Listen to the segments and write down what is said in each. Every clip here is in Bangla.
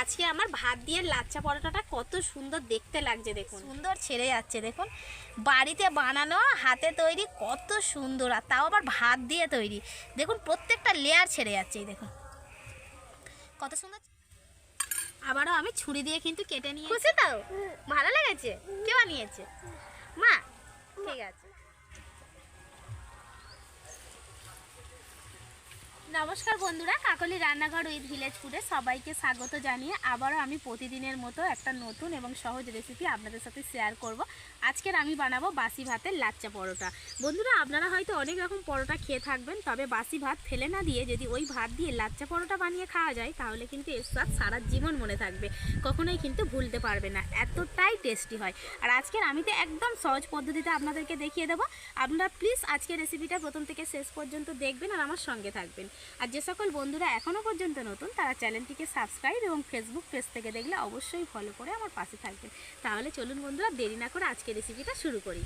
আজকে আমার ভাত দিয়ে লাচ্চা পরোটাটা কত সুন্দর দেখতে লাগছে দেখুন। সুন্দর ছেড়ে যাচ্ছে দেখুন। বাড়িতে বানানো হাতে তৈরি কত সুন্দর। আর তাও আবার ভাত দিয়ে তৈরি। দেখুন প্রত্যেকটা লেয়ার ছেড়ে যাচ্ছে এই দেখুন। কত সুন্দর আবারও আমি ছুরি দিয়ে কিন্তু কেটে নিয়ে খুশি তো? ভালো লেগেছে? কে বানিয়েছে? মা ঠিক আছে। নমস্কার বন্ধুরা, কাকলি রান্নাঘর উইথ ভিলেজ ফুডে সবাইকে স্বাগত জানিয়ে আবারও আমি প্রতিদিনের মতো একটা নতুন এবং সহজ রেসিপি আপনাদের সাথে শেয়ার করব। আজকের আমি বানাবো বাসি ভাতের লাচ্চা পরোটা। বন্ধুরা, আপনারা হয়তো অনেক রকম পরোটা খেয়ে থাকবেন, তবে বাসি ভাত ফেলে না দিয়ে যদি ওই ভাত দিয়ে লাচ্চা পরোটা বানিয়ে খাওয়া যায়, তাহলে কিন্তু এর স্বাদ সারা জীবন মনে থাকবে। কখনোই কিন্তু ভুলতে পারবে না, এতটাই টেস্টি হয়। আর আজকের আমি তো একদম সহজ পদ্ধতিতে আপনাদেরকে দেখিয়ে দেবো। আপনারা প্লিজ আজকের রেসিপিটা প্রথম থেকে শেষ পর্যন্ত দেখবেন আর আমার সঙ্গে থাকবেন। আর যে সকল বন্ধুরা এখনও পর্যন্ত নতুন, তারা চ্যানেলটিকে সাবস্ক্রাইব এবং ফেসবুক পেজ থেকে দেখলে অবশ্যই ফলো করে আমার পাশে থাকবেন। তাহলে চলুন বন্ধুরা, দেরি না করে আজকে রেসিপিটা শুরু করি।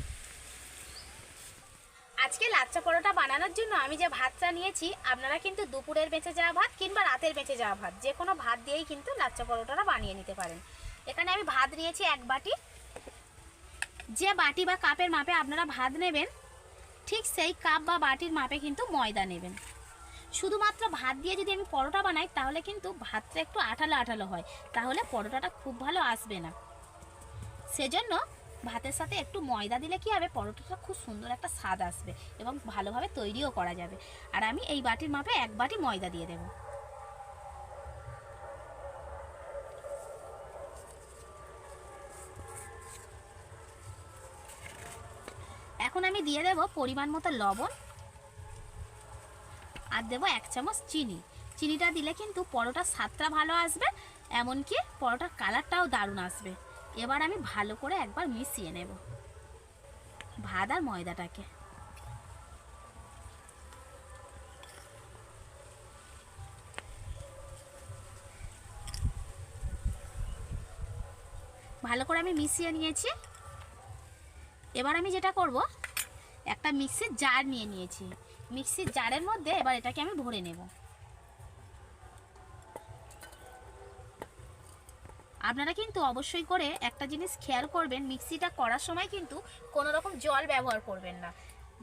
আজকে লাচ্চা পরোটা বানানোর জন্য আমি যে ভাতটা নিয়েছি, আপনারা কিন্তু দুপুরের বেঁচে যাওয়া ভাত কিংবা রাতের বেঁচে যাওয়া ভাত, যে কোনো ভাত দিয়েই কিন্তু লাচ্চা পরোটাটা বানিয়ে নিতে পারেন। এখানে আমি ভাত নিয়েছি এক বাটি। যে বাটি বা কাপের মাপে আপনারা ভাত নেবেন, ঠিক সেই কাপ বা বাটির মাপে কিন্তু ময়দা নেবেন। শুধুমাত্র ভাত দিয়ে যদি আমি পরোটা বানাই, তাহলে কিন্তু ভাতটা একটু আঠালো আঠালো হয়। তাহলে পরোটাটা খুব ভালো আসবে না। সেজন্য ভাতের সাথে একটু ময়দা দিলে কি হবে? পরোটাটা খুব সুন্দর একটা স্বাদ আসবে এবং ভালোভাবে তৈরিও করা যাবে। আর আমি এই বাটির মাপে এক বাটি ময়দা দিয়ে দেব। এখন আমি দিয়ে দেব পরিমাণ মতো লবণ। আর দেবো এক চামচ চিনি। চিনিটা দিলে কিন্তু পরোটার স্বাদটা ভালো আসবে, এমনকি পরোটার কালারটাও দারুণ আসবে। এবার আমি ভালো করে একবার মিশিয়ে নেব ভাত আর ময়দাটাকে। ভালো করে আমি মিশিয়ে নিয়েছি। এবার আমি যেটা করব, একটা মিক্সির জার নিয়ে নিয়েছি। মিক্সির জারের মধ্যে এবার এটাকে আমি ভরে নেব। আপনারা কিন্তু অবশ্যই করে একটা জিনিস খেয়াল করবেন, মিক্সিটা করার সময় কিন্তু কোনো রকম জল ব্যবহার করবেন না।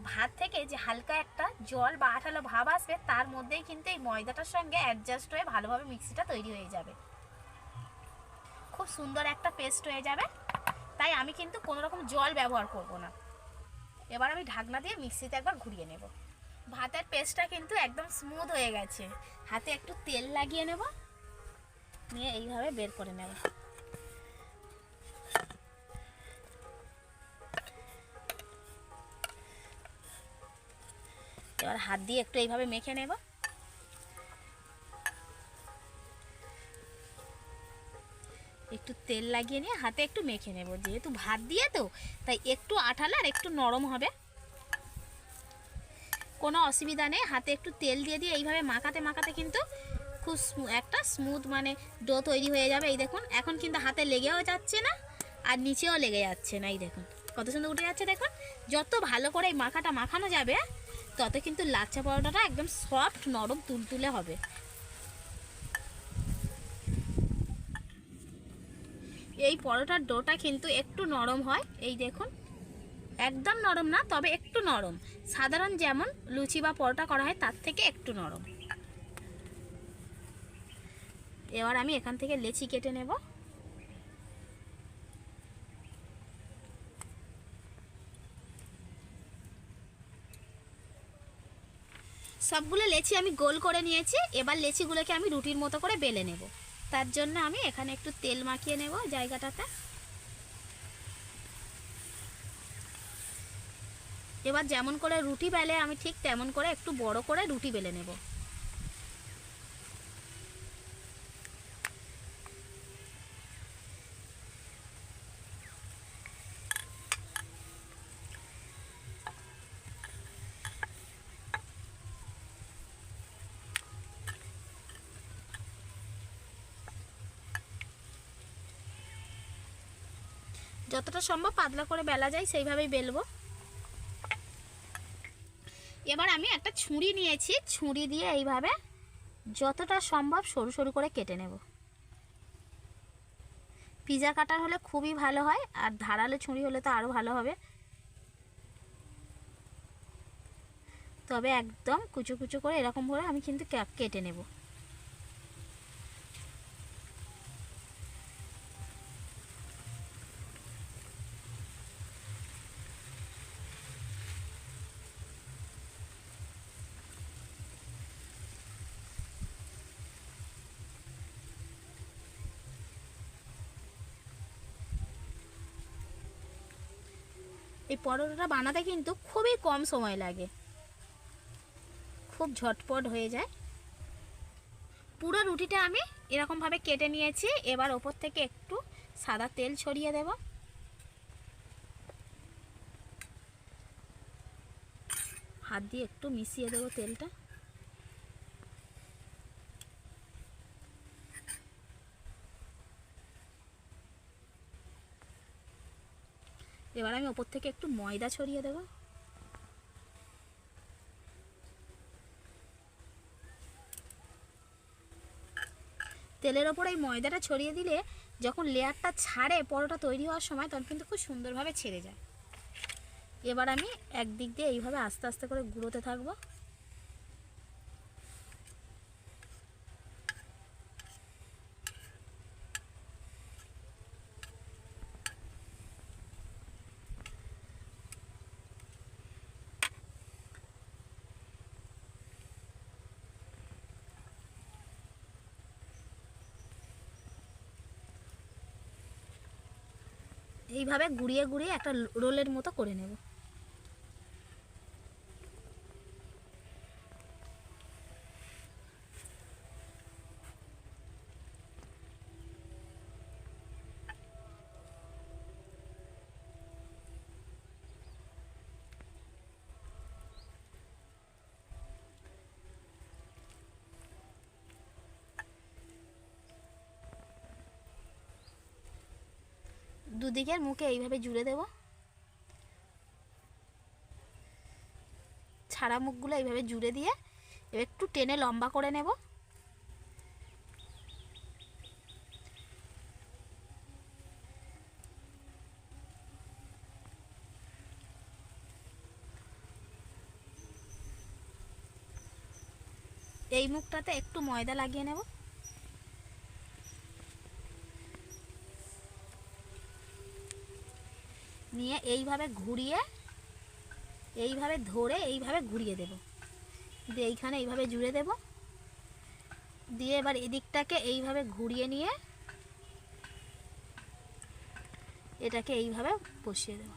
ভাত থেকে যে হালকা একটা জল বা আঠালো ভাব আসবে, তার মধ্যেই কিন্তু এই ময়দাটার সঙ্গে অ্যাডজাস্ট হয়ে ভালোভাবে মিক্সিটা তৈরি হয়ে যাবে। খুব সুন্দর একটা পেস্ট হয়ে যাবে। তাই আমি কিন্তু কোনো রকম জল ব্যবহার করব না। এবার আমি ঢাকনা দিয়ে মিক্সিতে একবার ঘুরিয়ে নেব। ভাতের পেস্টটা কিন্তু একদম স্মুথ হয়ে গেছে। হাতে একটু তেল লাগিয়ে নেব, নিয়ে এইভাবে বের করে নেব। এবার হাত দিয়ে একটু এইভাবে মেখে নেব। একটু তেল লাগিয়ে নিয়ে হাতে একটু মেখে নেব, যেহেতু ভাত দিয়ে তো, তাই একটু আঠালো আর একটু নরম হবে। কোনো অসুবিধা নেই। হাতে একটু তেল দিয়ে দিয়ে এইভাবে মাখাতে মাখাতে কিন্তু খুব একটা স্মুথ মানে ডো তৈরি হয়ে যাবে। এই দেখুন, এখন কিন্তু হাতে লেগেও যাচ্ছে না, আর নিচেও লেগে যাচ্ছে না। এই দেখুন, কত সুন্দর উঠে যাচ্ছে দেখুন। যত ভালো করে এই মাখাটা মাখানো যাবে, তত কিন্তু লাচ্চা পরোটাটা একদম সফট নরম, তুলতুলে হবে। এই পরোটার ডোটা কিন্তু একটু নরম হয়। এই দেখুন একদম নরম না, তবে একটু নরম। সাধারণ যেমন লুচি বা পরোটা করা হয়, তার থেকে একটু নরম। এবার আমি এখান থেকে লেচি কেটে নেব। সবগুলো লেচি আমি গোল করে নিয়েছি, এবার লেচিগুলোকে আমি রুটির মতো করে বেলে নেব। তার জন্য আমি এখানে একটু তেল মাখিয়ে নেব জায়গাটাতে। এবার যেমন করে রুটি বেলে, আমি ঠিক তেমন করে একটু বড় করে রুটি বেলে নেব। যতটা সম্ভব পাতলা করে বেলা যায়, সেইভাবেই বেলবো। এবার আমি একটা ছুরি নিয়েছি। ছুরি দিয়ে এইভাবে যতটা সম্ভব সরু সরু করে কেটে নেব। পিজা কাটার হলে খুবই ভালো হয়, আর ধারালে ছুরি হলে তো আরও ভালো হবে। তবে একদম কুচো কুচো করে এরকম করে আমি কিন্তু কেটে নেব। এই পরোটাটা বানাতে কিন্তু খুবই কম সময় লাগে। খুব ঝটপট হয়ে যায়। পুরো রুটিটা আমি এরকমভাবে কেটে নিয়েছি। এবার ওপর থেকে একটু সাদা তেল ছড়িয়ে দেব। হাত দিয়ে একটু মিশিয়ে দেবো তেলটা। এবার আমি ওপর থেকে একটু ময়দা ছড়িয়ে দেবো। তেলের ওপর এই ময়দাটা ছড়িয়ে দিলে যখন লেয়ারটা ছাড়ে পরোটা তৈরি হওয়ার সময় তখন কিন্তু খুব সুন্দরভাবে ছেড়ে যায়। এবার আমি একদিক দিয়ে এইভাবে আস্তে আস্তে করে গুঁড়োতে থাকব। এইভাবে গুঁড়িয়ে গুড়িয়ে একটা রোলের মতো করে নেব। দুদিকের মুখে এইভাবে জুড়ে দেব। ছাড়া মুখগুলো এইভাবে জুড়ে দিয়ে এবার একটু টেনে লম্বা করে নেব। এই মুখটাতে একটু ময়দা লাগিয়ে নেব। নিয়ে এইভাবে ঘুরিয়ে, এইভাবে ধরে এইভাবে ঘুরিয়ে দেব। দিয়ে এইখানে এইভাবে জুড়ে দেব। দিয়ে এবার এদিকটাকে এইভাবে ঘুরিয়ে নিয়ে এটাকে এইভাবে বসিয়ে দেব।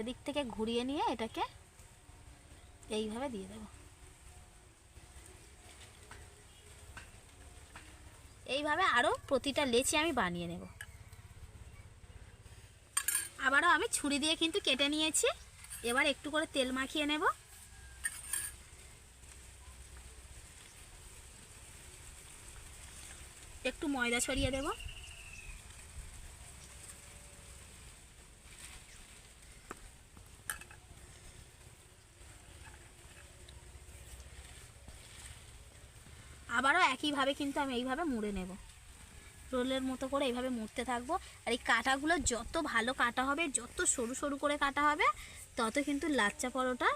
এদিক থেকে ঘুরিয়ে নিয়ে এটাকে এইভাবে দিয়ে দেব। এইভাবে আরও প্রতিটা লেচি আমি বানিয়ে নেব। আবারও আমি ছুরি দিয়ে কিন্তু কেটে নিয়েছি। এবার একটু করে তেল মাখিয়ে নেব। একটু ময়দা ছড়িয়ে দেব। আবারও একইভাবে কিন্তু আমি এইভাবে মুড়ে নেব। রোলের মতো করে এইভাবে মুড়তে থাকব। আর এই কাটাগুলো যত ভালো কাটা হবে, যত সরু সরু করে কাটা হবে, তত কিন্তু লাচ্চা পরোটা,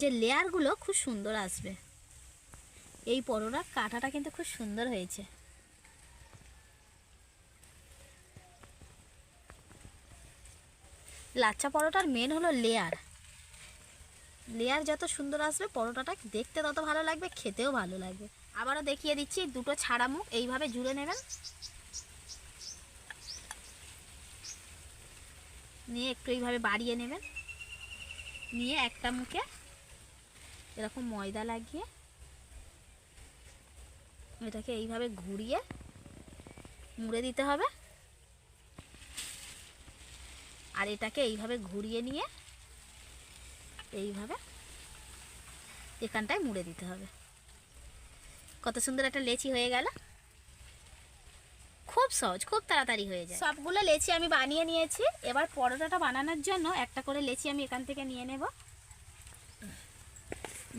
যে লেয়ারগুলো খুব সুন্দর আসবে। এই পরোটা কাটাটা কিন্তু খুব সুন্দর হয়েছে। লাচ্চা পরোটার মেন হলো লেয়ার। লেয়ার যত সুন্দর আসবে, পরোটাটা দেখতে তত ভালো লাগবে, খেতেও ভালো লাগবে। আবারও দেখিয়ে দিচ্ছি, দুটো ছাড়া মুখ, এইভাবে জুড়ে নেবেন। নিয়ে একটু এইভাবে বাড়িয়ে নেবেন। নিয়ে একটা মুখে এরকম ময়দা লাগিয়ে এটাকে এইভাবে ঘুরিয়ে মুড়ে দিতে হবে। আর এটাকে এইভাবে ঘুরিয়ে নিয়ে এইভাবে এখানটায় মুড়ে দিতে হবে। কত সুন্দর একটা লেচি হয়ে গেল। খুব সহজ খুব তাড়াতাড়ি হয়ে যায়। সবগুলো লেচি আমি বানিয়ে নিয়েছি। এবার পরোটাটা বানানোর জন্য একটা করে লেচি আমি এখান থেকে নিয়ে নেব।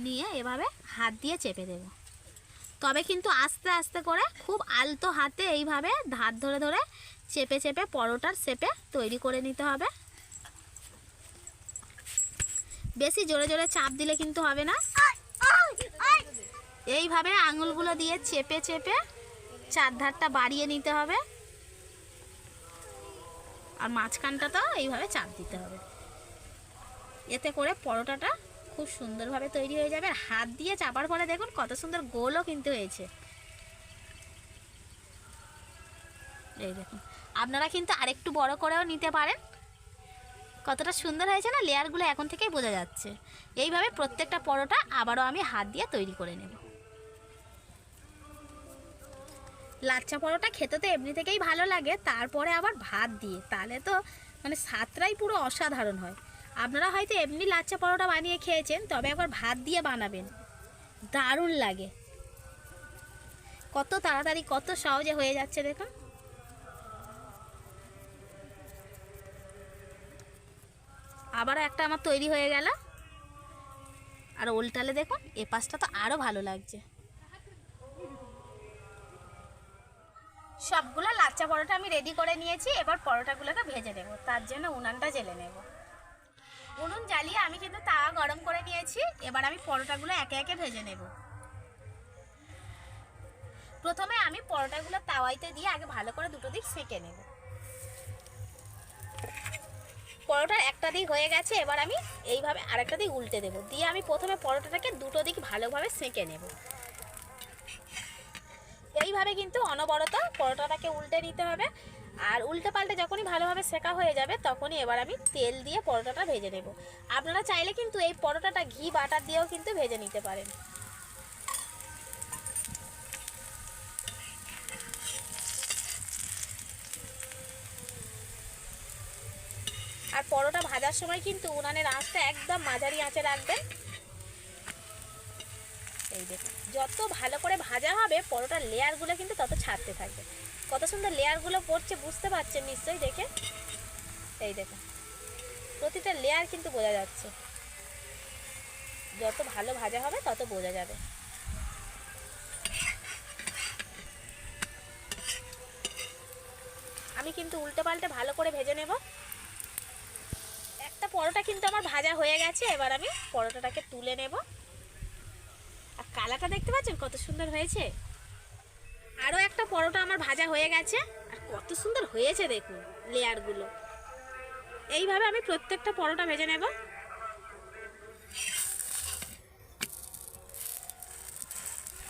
নিয়ে এভাবে হাত দিয়ে চেপে দেব। তবে কিন্তু আস্তে আস্তে করে খুব আলতো হাতে এইভাবে ধার ধরে ধরে চেপে চেপে পরোটার শেপে তৈরি করে নিতে হবে। বেশি জোরে জোরে চাপ দিলে কিন্তু হবে না। এইভাবে আঙুলগুলো দিয়ে চেপে চেপে চার ধারটা বাড়িয়ে নিতে হবে। আর মাঝখানটা তো এইভাবে চাপ দিতে হবে। এতে করে পরোটাটা খুব সুন্দরভাবে তৈরি হয়ে যাবে। আর হাত দিয়ে চাপার পরে দেখুন কত সুন্দর গোলও কিন্তু হয়েছে। এই দেখুন, আপনারা কিন্তু আরেকটু বড় করেও নিতে পারেন। কতটা সুন্দর হয়েছে না, লেয়ারগুলো এখন থেকেই বোঝা যাচ্ছে। এইভাবে প্রত্যেকটা পরোটা আবারও আমি হাত দিয়ে তৈরি করে নেব। লাচ্চা পরোটা খেতে তো এমনি থেকেই ভালো লাগে, তারপরে আবার ভাত দিয়ে। তাহলে তো মানে স্বাদটাই পুরো অসাধারণ হয়। আপনারা হয়তো এমনি লাচ্চা পরোটা বানিয়ে খেয়েছেন, তবে একবার ভাত দিয়ে বানাবেন। দারুণ লাগে। কত তাড়াতাড়ি, কত সহজে হয়ে যাচ্ছে দেখুন। আবারও একটা আমার তৈরি হয়ে গেল। আর উল্টালে দেখুন এ পাশটা তো আরও ভালো লাগছে। সবগুলো লাচ্চা পরোটা আমি রেডি করে নিয়েছি, এবার পরোটাগুলোকে ভেজে নেব। তার জন্য উনানটা জেলে নেব। উনুন জ্বালিয়ে আমি কিন্তু তাওয়া গরম করে নিয়েছি, এবার আমি পরোটাগুলো একে একে ভেজে নেব। প্রথমে আমি পরোটাগুলো তাওয়াইতে দিয়ে আগে ভালো করে দুটো দিক সেঁকে নেব। পরোটার একটা দিক হয়ে গেছে, এবার আমি এইভাবে আরেকটা দিক উল্টে দেব। দিয়ে আমি প্রথমে পরোটাটাকে দুটো দিক ভালোভাবে সেঁকে নেব। এইভাবে কিন্তু অনবরত পরোটাটাকে উল্টে নিতে হবে। আর উল্টে পাল্টে যখনই ভালোভাবে সেকা হয়ে যাবে, তখনই এবার আমি তেল দিয়ে পরোটাটা ভেজে নেব। আপনারা চাইলে কিন্তু এই পরোটাটা ঘি, বাটার দিয়েও কিন্তু ভেজে নিতে পারেন। আর পরোটা ভাজার সময় কিন্তু উনানের আঁচটা একদম মাঝারি আঁচে রাখবেন। এই দেখুন। যত ভালো করে ভাজা হবে, পরোটার লেয়ারগুলো কিন্তু তত ছাড়তে থাকবে। কত সুন্দর লেয়ারগুলো পড়ছে, বুঝতে পারছেন নিশ্চয়ই দেখে? এই দেখুন। প্রতিটা লেয়ার কিন্তু বোঝা যাচ্ছে। যত ভালো ভাজা হবে, তত বোঝা যাবে। আমি কিন্তু উল্টে পাল্টে ভালো করে ভেজে নেব। একটা পরোটা কিন্তু আমার ভাজা হয়ে গেছে, এবার আমি পরোটাটাকে তুলে নেব। কালাটা দেখতে পাচ্ছেন? কত সুন্দর হয়েছে। আরও একটা পরোটা আমার ভাজা হয়ে গেছে। আর কত সুন্দর হয়েছে দেখুন লেয়ারগুলো। এইভাবে আমি প্রত্যেকটা পরোটা ভেজে নেব।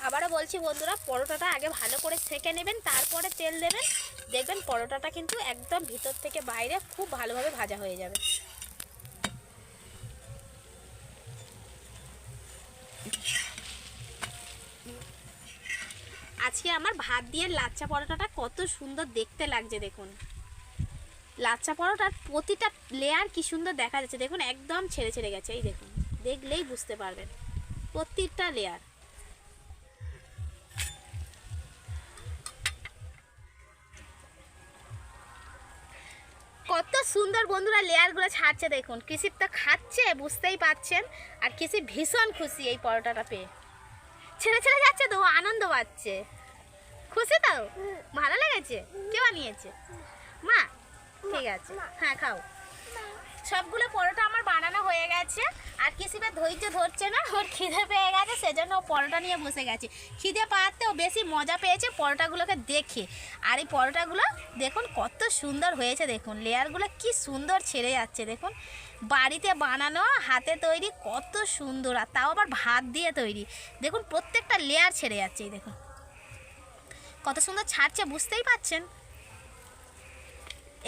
আবারও বলছি বন্ধুরা, পরোটাটা আগে ভালো করে সেঁকে নেবেন, তারপরে তেল দেবেন। দেখবেন পরোটাটা কিন্তু একদম ভিতর থেকে বাইরে খুব ভালোভাবে ভাজা হয়ে যাবে। আজকে আমার ভাত দিয়ে লাচ্চা পরোটাটা কত সুন্দর দেখতে লাগছে, দেখুন। লাচ্চা পরোটার প্রতিটা লেয়ার কি সুন্দর দেখা যাচ্ছে, দেখুন, একদম ছেড়ে ছেড়ে গেছে, এই দেখুন, দেখলেই বুঝতে পারবেন প্রত্যেকটা লেয়ার কত সুন্দর বন্ধুরা লেয়ারগুলো ছাড়ছে, দেখুন কৃষির তো খাচ্ছে, বুঝতেই পাচ্ছেন, আর কৃষি ভীষণ খুশি এই পরোটাটা পেয়ে। ছেড়ে ছেড়ে যাচ্ছে তো, আনন্দ পাচ্ছে। খুশি তো? ভালো লেগেছে? কে বানিয়েছে? মা ঠিক আছে। হ্যাঁ খাও। সবগুলো পরোটা আমার বানানো হয়ে গেছে। আর কিসিবে ধৈর্য ধরছে না ওর খিদে পেয়ে গেছে সেজন্য ও পরোটা নিয়ে বসে গেছে। খিদে পাওয়াতে ও বেশি মজা পেয়েছে পরোটাগুলোকে দেখে। আর এই পরোটাগুলো দেখুন কত সুন্দর হয়েছে দেখুন। লেয়ারগুলো কি সুন্দর ছেড়ে যাচ্ছে দেখুন। বাড়িতে বানানো হাতে তৈরি কত সুন্দর। আর তাও আবার ভাত দিয়ে তৈরি। দেখুন প্রত্যেকটা লেয়ার ছেড়ে যাচ্ছে এই দেখুন। কত সুন্দর ছাড়ছে বুঝতেই পাচ্ছেন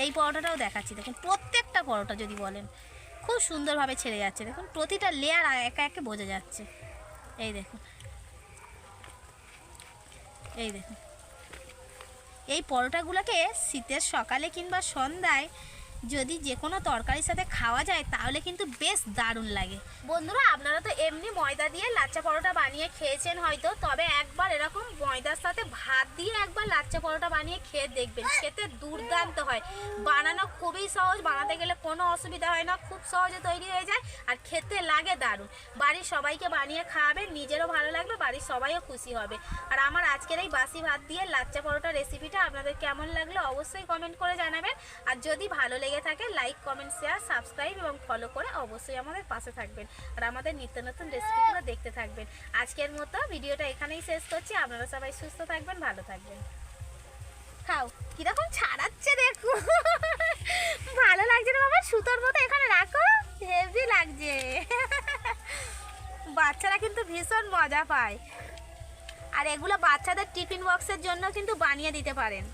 এই পরোটাটাও দেখাচ্ছি, দেখুন, প্রত্যেকটা পরোটা যদি বলেন, খুব সুন্দরভাবে ছেড়ে যাচ্ছে, দেখুন, প্রতিটা লেয়ার একে একে বোঝা যাচ্ছে। এই দেখুন। এই দেখুন। এই পরোটাগুলোকে শীতের সকালে কিংবা সন্ধ্যায় যদি যে কোনো তরকারির সাথে খাওয়া যায়, তাহলে কিন্তু বেশ দারুণ লাগে। বন্ধুরা, আপনারা তো এমনি ময়দা দিয়ে লাচ্চা পরোটা বানিয়ে খেয়েছেন হয়তো, তবে একবার এরকম ময়দার সাথে ভাত দিয়ে একবার লাচ্চা পরোটা বানিয়ে খেয়ে দেখবেন, খেতে দুর্দান্ত হয়। বানানো খুবই সহজ, বানাতে গেলে কোনো অসুবিধা হয় না, খুব সহজে তৈরি হয়ে যায় আর খেতে লাগে দারুণ। বাড়ির সবাইকে বানিয়ে খাওয়াবেন নিজেরও ভালো লাগবে, বাড়ির সবাইও খুশি হবে। আর আমার আজকের এই বাসি ভাত দিয়ে লাচ্চা পরোটা রেসিপিটা আপনাদের কেমন লাগল অবশ্যই কমেন্ট করে জানাবেন। আর যদি ভালো লেগে থাকে লাইক কমেন্ট শেয়ার সাবস্ক্রাইব এবং ফলো করে অবশ্যই আমাদের পাশে থাকবেন। আর আমাদের নিত্য নতুন রেসিপিগুলো দেখতে থাকবেন। আজকের মতো ভিডিওটা এখানেই শেষ করছি। আপনারা সবাই সুস্থ থাকবেন, ভালো থাকবেন। খাও কীরকম ছাড়াচ্ছে দেখো। ভালো লাগছে না বাবা? সুতোর মতো এখানে রাখো। হেভি লাগছে। বাচ্চারা কিন্তু ভীষণ মজা পায়। আর এগুলো বাচ্চাদের টিফিন বক্সের জন্য কিন্তু বানিয়ে দিতে পারেন।